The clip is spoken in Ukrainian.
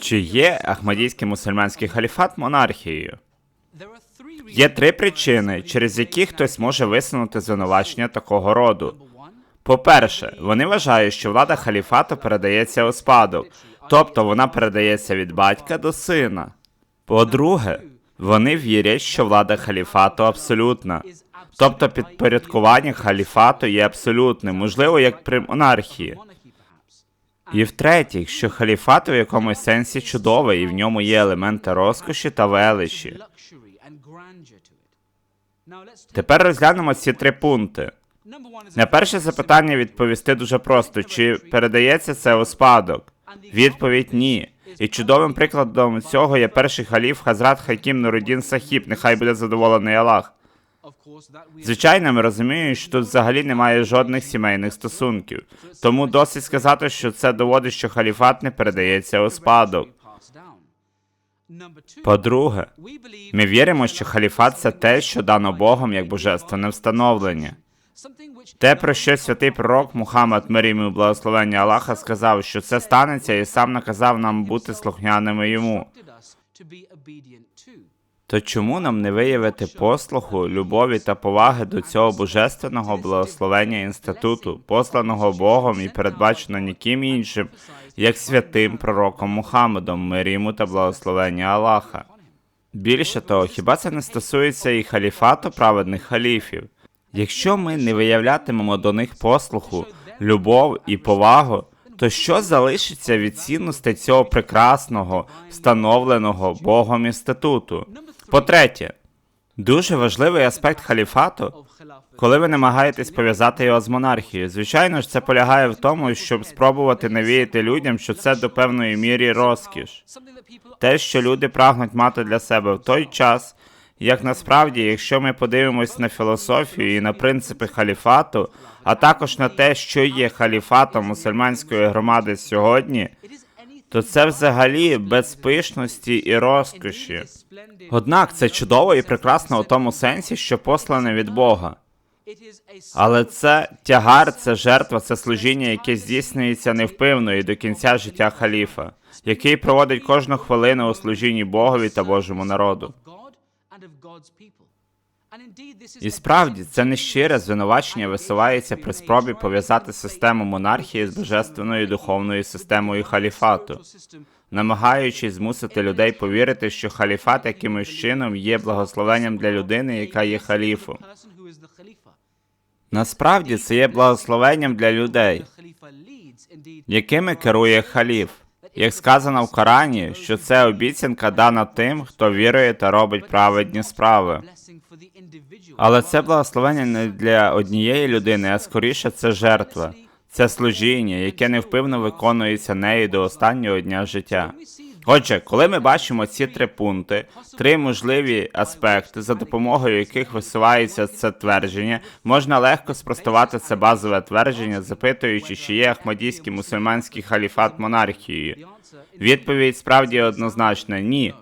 Чи є Ахмадійський мусульманський халіфат монархією? Є три причини, через які хтось може висунути звинувачення такого роду. По-перше, вони вважають, що влада халіфату передається у спадок, тобто вона передається від батька до сина. По-друге, вони вірять, що влада халіфату абсолютна, тобто підпорядкування халіфату є абсолютним, можливо, як при монархії. І в-третє, що халіфат у якомусь сенсі чудовий, і в ньому є елементи розкоші та величі. Тепер розглянемо ці три пункти. На перше запитання відповісти дуже просто: чи передається це у спадок? Відповідь ні. І чудовим прикладом цього є перший халіф Хазрат Хакім Нурудін Сахіб, нехай буде задоволений Аллах. Звичайно, ми розуміємо, що тут взагалі немає жодних сімейних стосунків. Тому досить сказати, що це доводить, що халіфат не передається у спадок. По-друге, ми віримо, що халіфат це те, що дано Богом як божественне встановлення. Те, про що святий пророк Мухаммад, і благословення Аллаха, сказав, що це станеться, і сам наказав нам бути слухняними йому. То чому нам не виявити послуху, любові та поваги до цього божественного благословення інституту, посланого Богом і передбачено ніким іншим, як святим пророком Мухаммедом, мир йому та благословення Аллаха? Більше того, хіба це не стосується і халіфату праведних халіфів? Якщо ми не виявлятимемо до них послуху, любов і повагу, то що залишиться від цінностей цього прекрасного, встановленого Богом інституту? По-третє, дуже важливий аспект халіфату, коли ви намагаєтесь пов'язати його з монархією. Звичайно ж, це полягає в тому, щоб спробувати навіяти людям, що це до певної мірі розкіш. Те, що люди прагнуть мати для себе в той час, як насправді, якщо ми подивимось на філософію і на принципи халіфату, а також на те, що є халіфатом мусульманської громади сьогодні, то це взагалі без пишності і розкоші. Однак це чудово і прекрасно у тому сенсі, що послане від Бога. Але це тягар, це жертва, це служіння, яке здійснюється невпивно і до кінця життя халіфа, який проводить кожну хвилину у служінні Богові та Божому народу. І справді це нещире звинувачення висувається при спробі пов'язати систему монархії з божественною духовною системою халіфату, намагаючись змусити людей повірити, що халіфат якимось чином є благословенням для людини, яка є халіфом. Насправді це є благословенням для людей, якими керує халіф. Як сказано в Корані, що це обіцянка дана тим, хто вірує та робить праведні справи. Але це благословення не для однієї людини, а скоріше це жертва, це служіння, яке невпивно виконується нею до останнього дня життя. Отже, коли ми бачимо ці три пункти, три можливі аспекти, за допомогою яких висувається це твердження, можна легко спростувати це базове твердження, запитуючи, чи є Ахмадійський мусульманський халіфат монархією. Відповідь справді однозначна ні.